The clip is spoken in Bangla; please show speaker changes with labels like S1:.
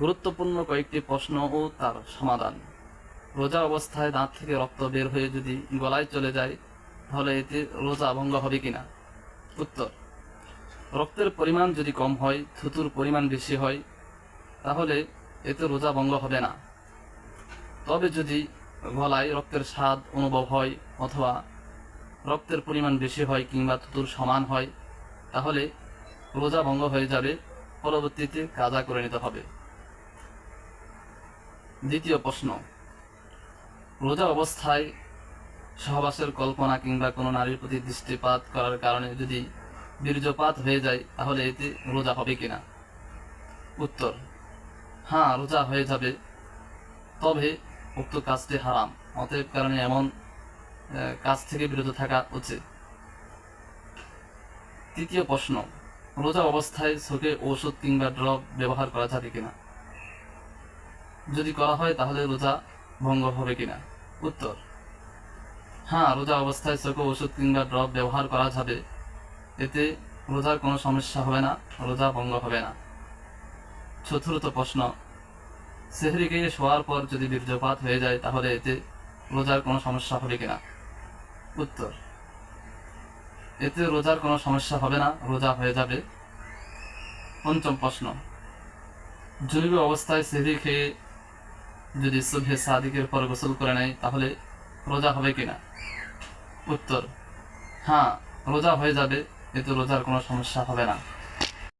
S1: গুরুত্বপূর্ণ কয়েকটি প্রশ্ন ও তার সমাধান। রোজা অবস্থায় দাঁত থেকে রক্ত বের হয়ে যদি গলায় চলে যায়, তাহলে এতে রোজা ভঙ্গ হবে কিনা? উত্তর, রক্তের পরিমাণ যদি কম হয়, থুতুর পরিমাণ বেশি হয়, তাহলে এতে রোজা ভঙ্গ হবে না। তবে যদি গলায় রক্তের স্বাদ অনুভব হয় অথবা রক্তের পরিমাণ বেশি হয় কিংবা থুতুর সমান হয়, তাহলে রোজা ভঙ্গ হয়ে যাবে, পরবর্তীতে কাজা করে নিতে হবে। দ্বিতীয় প্রশ্ন রোজা অবস্থায় সহবাসের কল্পনা কিংবা কোনো নারীর প্রতি দৃষ্টিপাত করার কারণে যদি বীর্যপাত হয়ে যায়, তাহলে এতে রোজা হবে কিনা? উত্তর হ্যাঁ রোজা হয়ে যাবে, তবে উক্ত কাজটি হারাম। অতএব কারণে এমন কাজ থেকে বিরত থাকা উচিত। তৃতীয় প্রশ্ন, রোজা অবস্থায় চোখে ঔষধ কিংবা ড্রপ ব্যবহার করা যাবে কিনা? যদি করা হয় তাহলে রোজা ভঙ্গ হবে কিনা? উত্তর হ্যাঁ রোজা অবস্থায় চোখে ওষুধ কিংবা ড্রপ ব্যবহার করা যাবে। এতে রোজার কোনো সমস্যা হবে না, রোজা ভঙ্গ হবে না। চতুর্থ প্রশ্ন, সেহরি খেয়ে শোয়ার পর যদি বীর্যপাত হয়ে যায় তাহলে এতে রোজার কোনো সমস্যা হবে কিনা? উত্তর, এতে রোজার কোনো সমস্যা হবে না, রোজা হয়ে যাবে। পঞ্চম প্রশ্ন, জৈব অবস্থায় সেহরি খেয়ে যদি সুভে সাদিকের পর গোসল করে নেয়, তাহলে রোজা হবে কিনা? উত্তর হ্যাঁ রোজা হয়ে যাবে, এতে রোজার কোনো সমস্যা হবে না।